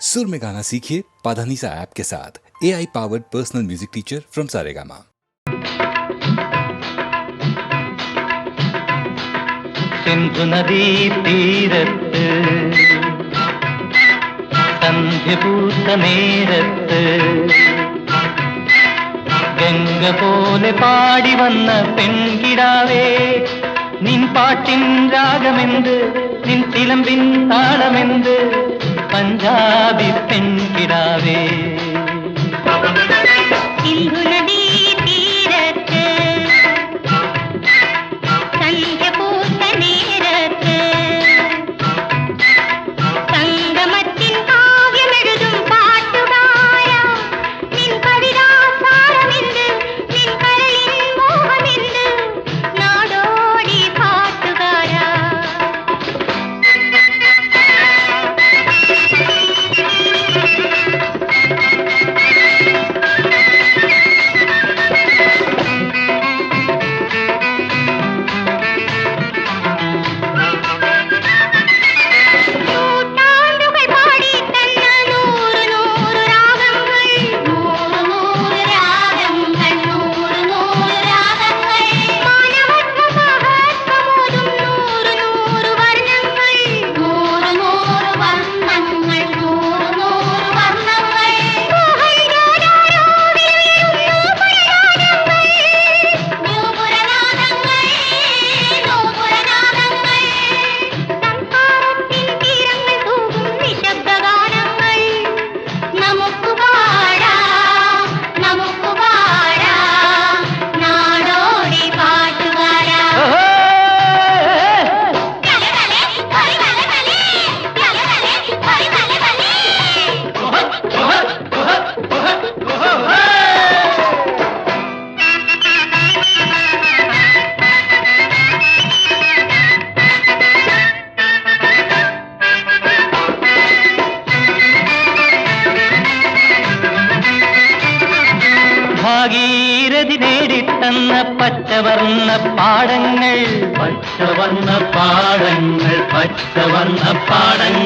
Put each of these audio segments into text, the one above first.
सुर में गाना सीखिए पाधानीसा ऐप के साथ A I powered personal music teacher from Saregama Sindhu നദീ തീരത്ത് സന്ധ്യപൂത്ത നേരത്ത് ഗംഗ പോലെ പാടി വന്ന പെൺകിടാവേ നിൻ പാട്ടിൻ രാഗമെന്ത് നിൻ തിലമ്പിൻ താളമെന്ത് பஞ்சாபி பெண் கிடாவே.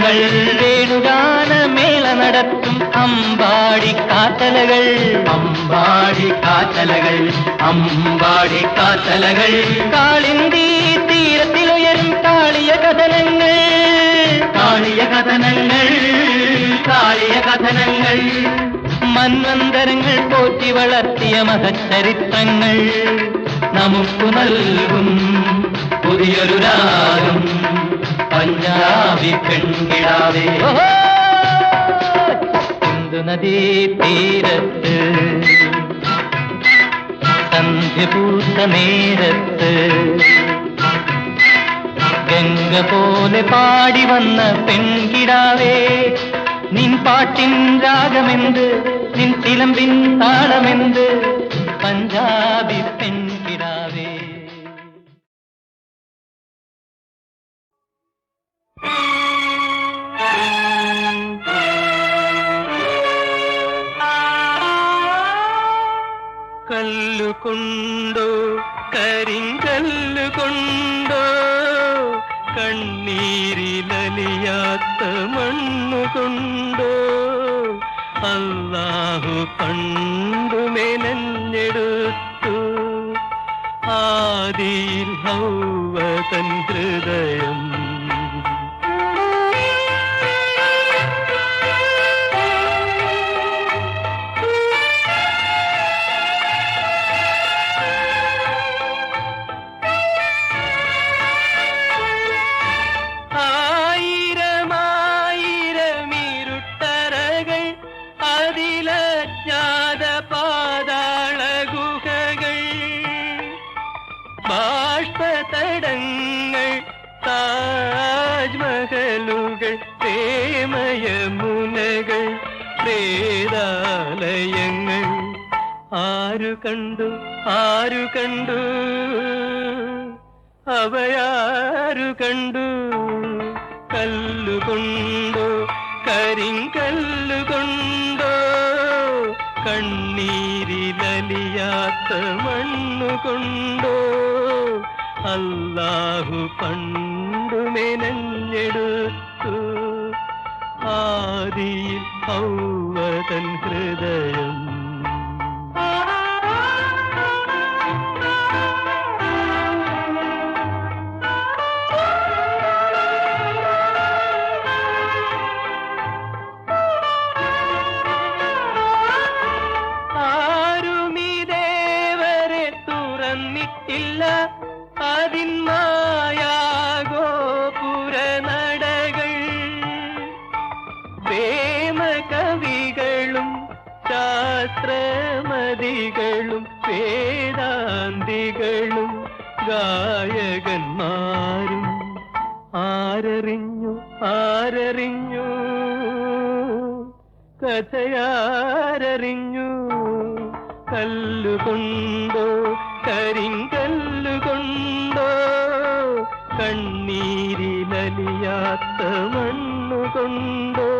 പാടങ്ങൾ വേണുഗാനമേള നടത്തും അമ്പാടി കാത്തലകൾ. അമ്പാടി കാത്തലകൾ അമ്പാടി കാത്തലകൾ. കാളിന്തി തീരത്തിലുയരും കാളിയ കഥനങ്ങൾ. കാളിയ കഥനങ്ങൾ കാളിയ കഥനങ്ങൾ. മന്വന്തരങ്ങൾ പോറ്റി വളർത്തിയ മഹച്ചരിത്രങ്ങൾ. നമുക്ക് നൽകും പുതിയൊരു രാഗം. പഞ്ചാബി പെൺകിടാവേ സിന്ധു നദീ തീരത്ത് സന്ധ്യപൂത്ത നേരത്ത് ഗംഗ പോലെ പാടി വന്ന പെൺകിടാവേ നിൻ പാട്ടിൻ രാഗമെന്ത് നിൻ തിലമ്പിൻ താളമെന്ത് പഞ്ചാബി പെൺകിടാവേ കല്ലുകൊണ്ടോ കരിങ്കല്ലുകൊണ്ടോ കണ്ണീരിലലിയാത്ത മണ്ണുകൊണ്ടോ അല്ലാഹു കണ്ടു മെനഞ്ഞെടുത്തു. ആദിയിൽ ഹൗവ തൻ ഹൃദയം പ്രേമയമുനകൾ പ്രേതാലയങ്ങൾ. ആരു കണ്ടു ആരു കണ്ടു? അവയാരു കണ്ടു? കല്ലുകൊണ്ടോ കരിങ്കല്ലുകൊണ്ടോ കണ്ണീരിലലിയാത്ത മണ്ണുകൊണ്ടോ അല്ലാഹു പണ്ടു മെനഞ്ഞെടുത്തു ആദിയിൽ ഔവതൻ ഗായകന്മാരും ആരറിഞ്ഞു ആരറിഞ്ഞു? കഥയാരറിഞ്ഞു? കല്ലുകൊണ്ടോ കരിങ്കല്ലുകൊണ്ടോ? കണ്ണീരിലലിയാത്ത മണ്ണുകൊണ്ടോ?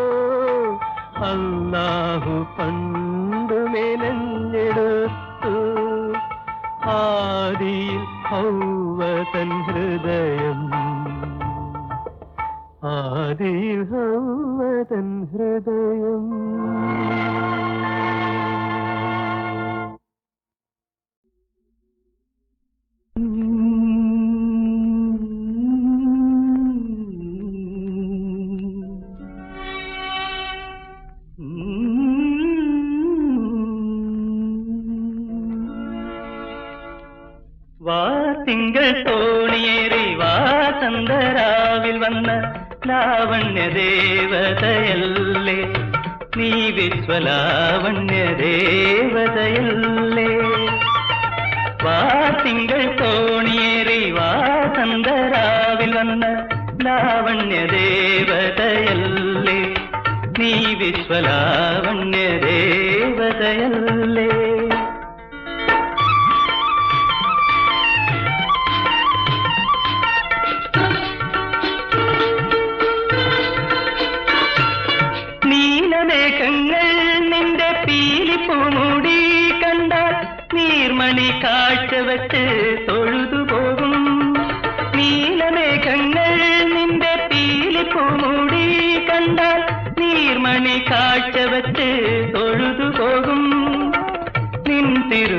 അല്ലാഹു പണ്ടു വന്ന ലാവണ്യ ദേവതയല്ലേ നീ വിശ്വലാവണ്യ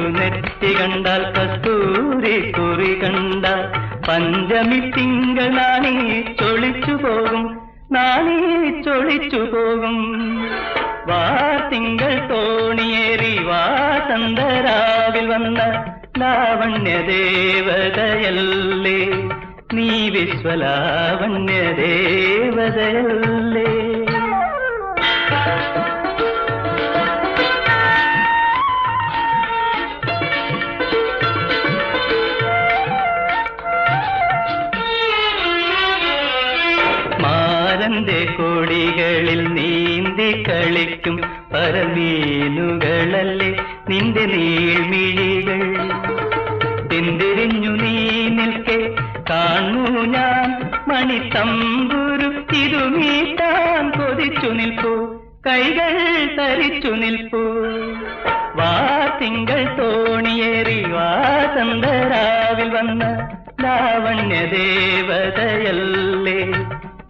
തിരുനെറ്റി കണ്ടാൽ കസ്തൂരി കുറി കണ്ടാൽ പഞ്ചമി തിങ്കൾ നാണി ചൊളിച്ചു പോകും നാണി ചൊളിച്ചു പോകും. വാ തിങ്കൾ തോണിയേറി വാസന്തരാവിൽ വന്ന ലാവണ്യ ദേവതയല്ലേ നീ വിശ്വലാവണ്യ കോടികളിൽ കൊടികളിൽ നീന്തി കളിക്കും പരമീനുകളല്ലേ നിന്റെ നീൾമിഴികൾ പിന്തിരിഞ്ഞു നീ നിൽക്കെ കാണൂ ഞാൻ മണിത്തമ്പുരു തിരുമീട്ടാൻ കൊതിച്ചു നിൽപ്പൂ കൈകൾ തരിച്ചു നിൽപ്പൂ. വാ തിങ്കൾ തോണിയേറി വാസന്തരാവിൽ വന്ന ലാവണ്യ ദേവതയല്ലേ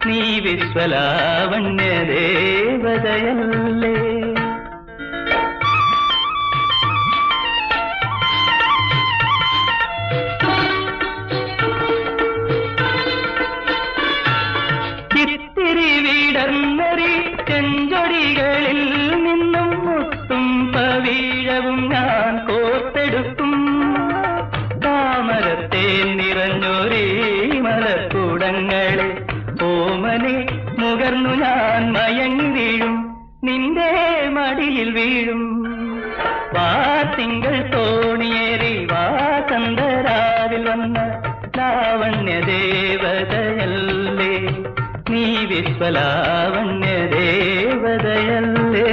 നീ വിശ്വലാവണ്യ ദേവതയല്ലേ വിശ്വലാവണ്യ ദേവതയല്ലേ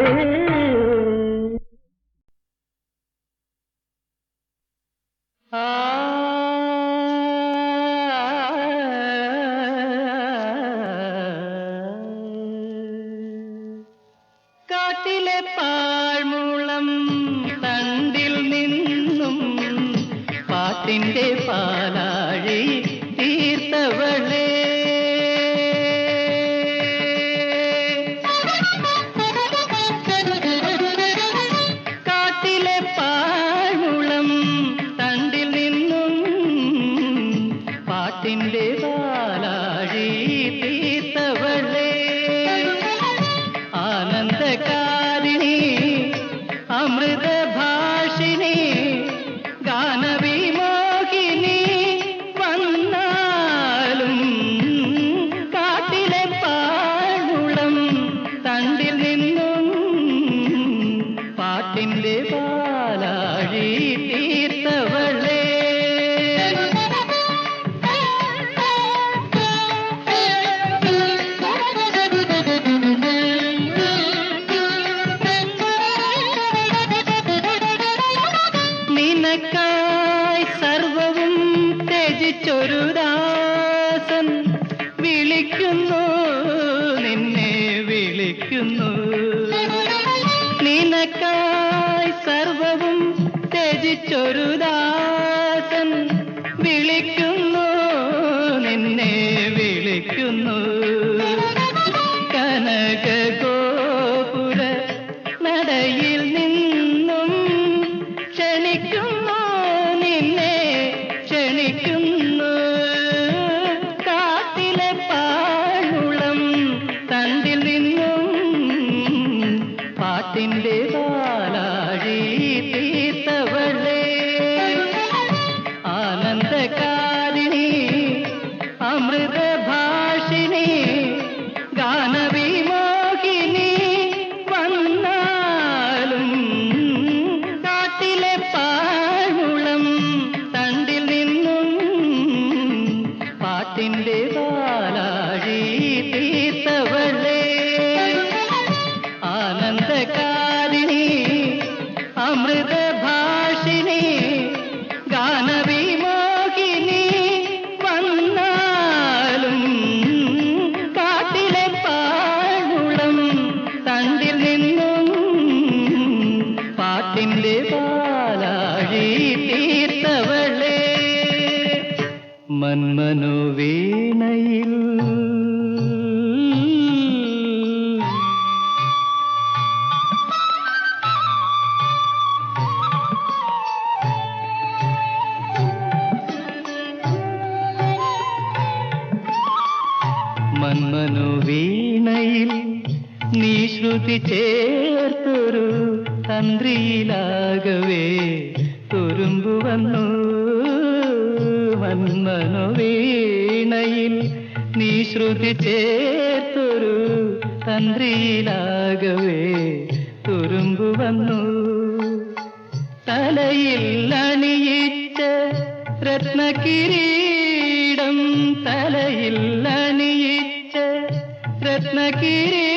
रत्न किरे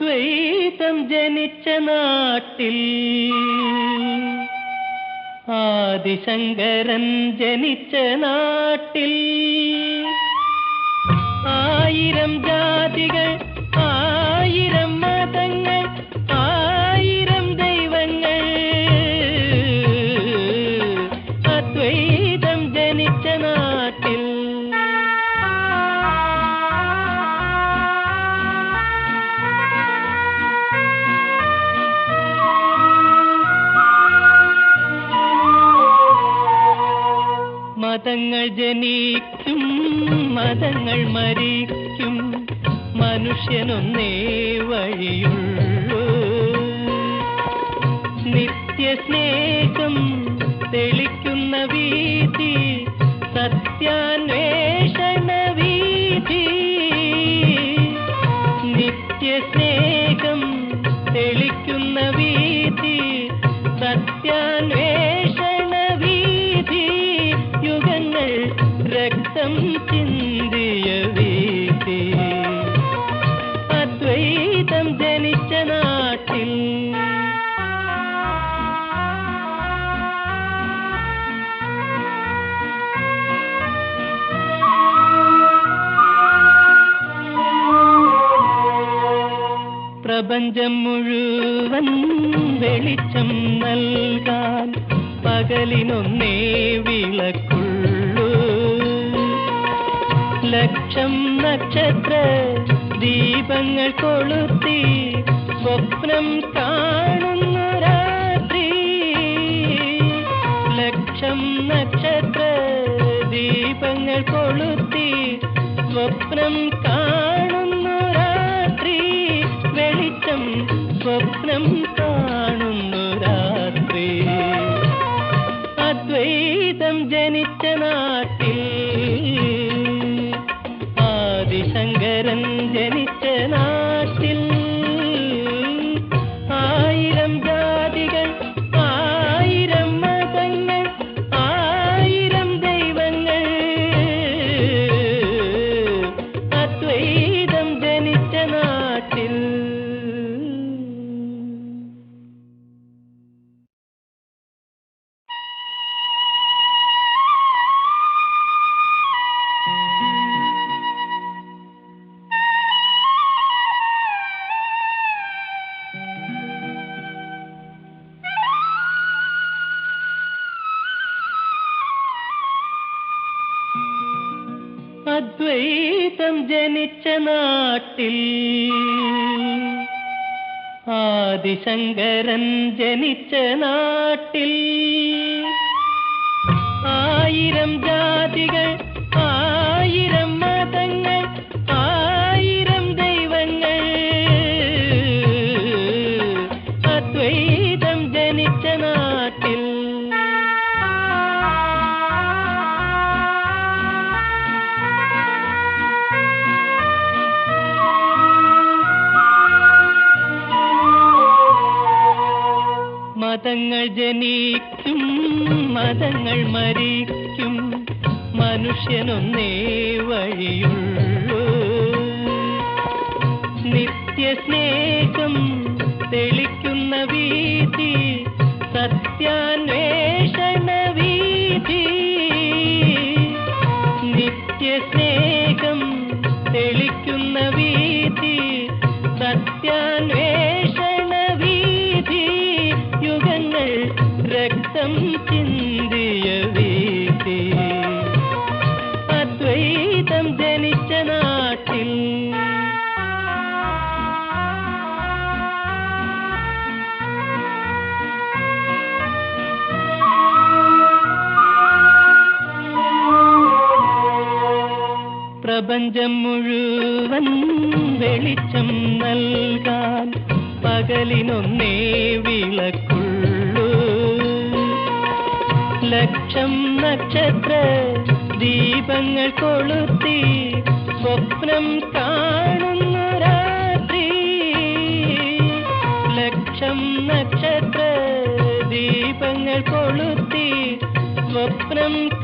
ദ്വൈതം ജനിച്ച നാട്ടിൽ ആദിശങ്കരൻ ജനിച്ച നാട്ടിൽ ആയിരം ജാതികൾ മതങ്ങൾ ജനിക്കും മതങ്ങൾ മരിക്കും മനുഷ്യനൊന്നേ വഴിയുള്ളൂ. നിത്യസ്നേഹം തെളിക്കുന്ന വീതി സത്യാന്വേ രക്തം ചിന്തിയ വീഥി അദ്വൈതം ജനിച്ച നാട്ടിൽ. പ്രപഞ്ചം മുഴുവൻ വെളിച്ചം നൽകാൻ പകലിനൊന്നേ നക്ഷത്ര ദീപങ്ങൾ കൊളുത്തി സ്വപ്നം കാണുന്ന രാത്രി. ലക്ഷം നക്ഷത്ര ദീപങ്ങൾ കൊളുത്തി സ്വപ്നം കാണുന്നു നാട്ടിൽ ആദിശങ്കരൻ ജനിച്ച നാട്ടിൽ ആയിരം ജാതികൾ ജനിക്കും മതങ്ങൾ മരിക്കും മനുഷ്യനൊന്നേ വഴിയുള്ളൂ. നിത്യസ്നേഹം തെളിക്കുന്ന വീതി സത്യാന്വേഷണ പ്രപഞ്ചം മുഴുവൻ വെളിച്ചം നൽകാൻ പകലിനൊന്നേ വിളക്കുള്ളൂ. ലക്ഷം നക്ഷത്ര ദീപങ്ങൾ കൊളുത്തി സ്വപ്നം കാണുന്ന രാത്രി. ലക്ഷം നക്ഷത്ര ദീപങ്ങൾ കൊളുത്തി സ്വപ്നം